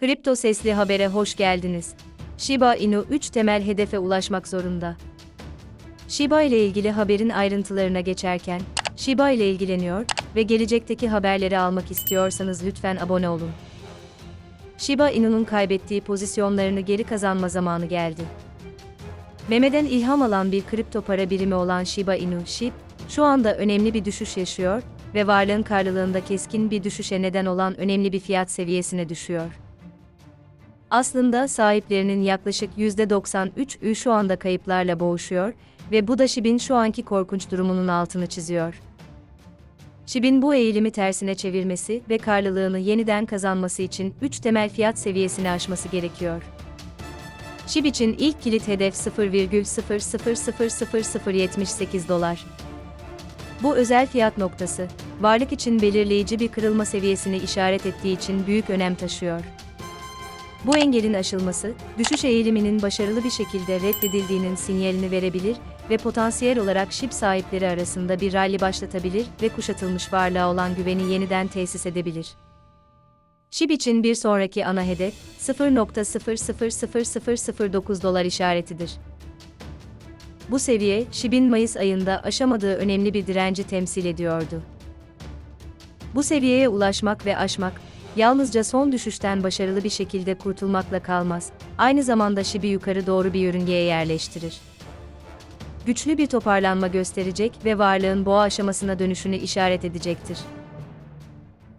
Kripto Sesli Haber'e hoş geldiniz. Shiba Inu 3 temel hedefe ulaşmak zorunda. Shiba ile ilgili haberin ayrıntılarına geçerken, Shiba ile ilgileniyor ve gelecekteki haberleri almak istiyorsanız lütfen abone olun. Shiba Inu'nun kaybettiği pozisyonlarını geri kazanma zamanı geldi. Meme'den ilham alan bir kripto para birimi olan Shiba Inu, SHIB, şu anda önemli bir düşüş yaşıyor ve varlığın karlılığında keskin bir düşüşe neden olan önemli bir fiyat seviyesine düşüyor. Aslında sahiplerinin yaklaşık %93'ü şu anda kayıplarla boğuşuyor ve bu da SHIB'in şu anki korkunç durumunun altını çiziyor. SHIB'in bu eğilimi tersine çevirmesi ve karlılığını yeniden kazanması için 3 temel fiyat seviyesini aşması gerekiyor. SHIB için ilk kilit hedef 0,000078 dolar. Bu özel fiyat noktası, varlık için belirleyici bir kırılma seviyesini işaret ettiği için büyük önem taşıyor. Bu engelin aşılması, düşüş eğiliminin başarılı bir şekilde reddedildiğinin sinyalini verebilir ve potansiyel olarak SHIB sahipleri arasında bir rally başlatabilir ve kuşatılmış varlığa olan güveni yeniden tesis edebilir. SHIB için bir sonraki ana hedef, 0.000009 dolar işaretidir. Bu seviye, SHIB'in Mayıs ayında aşamadığı önemli bir direnci temsil ediyordu. Bu seviyeye ulaşmak ve aşmak, yalnızca son düşüşten başarılı bir şekilde kurtulmakla kalmaz, aynı zamanda SHIB'i yukarı doğru bir yörüngeye yerleştirir. Güçlü bir toparlanma gösterecek ve varlığın boğa aşamasına dönüşünü işaret edecektir.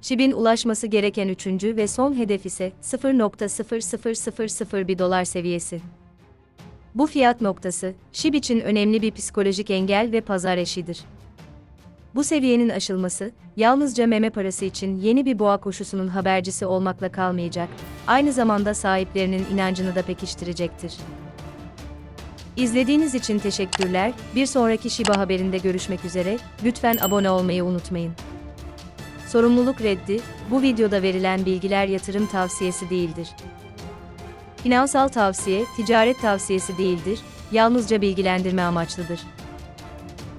SHIB'in ulaşması gereken üçüncü ve son hedef ise 0.00001 dolar seviyesi. Bu fiyat noktası, SHIB için önemli bir psikolojik engel ve pazar eşidir. Bu seviyenin aşılması, yalnızca meme parası için yeni bir boğa koşusunun habercisi olmakla kalmayacak, aynı zamanda sahiplerinin inancını da pekiştirecektir. İzlediğiniz için teşekkürler, bir sonraki Shiba haberinde görüşmek üzere, lütfen abone olmayı unutmayın. Sorumluluk reddi, bu videoda verilen bilgiler yatırım tavsiyesi değildir. Finansal tavsiye, ticaret tavsiyesi değildir, yalnızca bilgilendirme amaçlıdır.